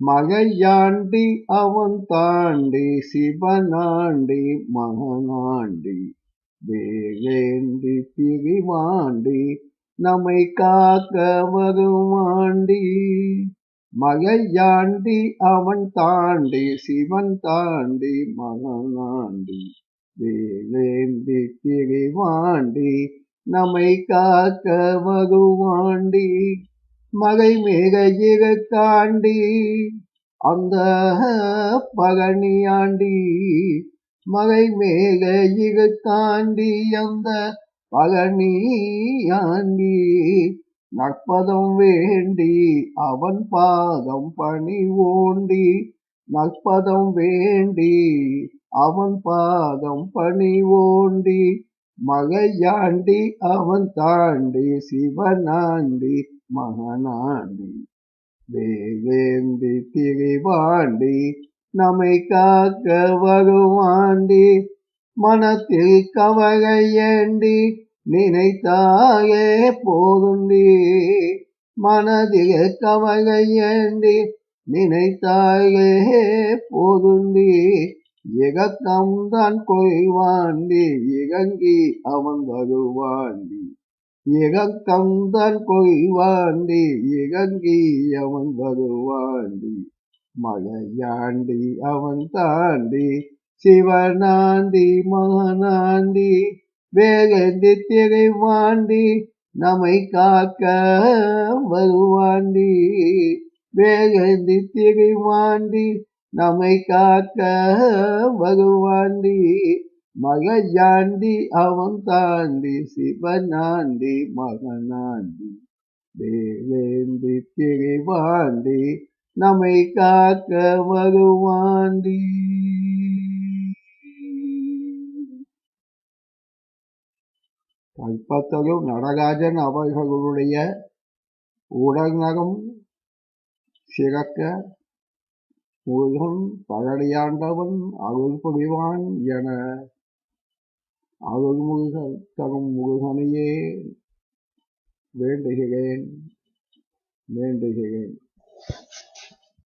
மகையாண்டி அவன் தாண்டி சிவனாண்டி மகனாண்டி வேலேந்தி பிரிவாண்டி நம்மை காக்க வருமாண்டி மகையாண்டி அவன் தாண்டி சிவன் தாண்டி மகனாண்டி வேலேந்தி பிரிவாண்டி நம்மை காக்க மகுவாண்டி மகை மிக காண்டி அந்த பகனியாண்டி மகை மேல காண்டி அந்த பகனியாண்டி நற்பதம் வேண்டி அவன் பாதம் பணி ஓண்டி நற்பதம் வேண்டி அவன் பாதம் பணி ஓண்டி மகையாண்டி அவன் தாண்டி சிவனாண்டி மகனாண்டி. வேவேந்தி திரிவாண்டி நம்மை காக்க வருவாண்டி. மனத்தில் கவகையேண்டி நினைத்தாயே போதுண்டி. மனதில் கவகையேண்டி நினைத்தாயே போதுண்டி. இகக்கம் தான் கொய்வாண்டி இகங்கி அவன் வருவாண்டி இகக்கம்தான் கொய்வாண்டி இகங்கி அவன் வருவாண்டி மலையாண்டி அவன் தாண்டி சிவனாண்டி மகனாண்டி வேகந்தி திரைவாண்டி நம்மை காக்க வருவாண்டி. வேகந்தி திரைவாண்டி நம்மை காக்க வருவாண்டி மகஜாண்டி அவன் தாண்டி சிவனாண்டி மகனாண்டி தேவேந்தி திரிவாண்டி நம்மை காக்க வருவாண்டி கல்பத்தரு நடராஜன் அவர்களுடைய உடல்நகம் சிறக்க முருகன் பழனியாண்டவன் அருள் புரிவான் என அருள் அருள்முருக தரும் முருகனையே வேண்டுகிறேன் வேண்டுகிறேன்.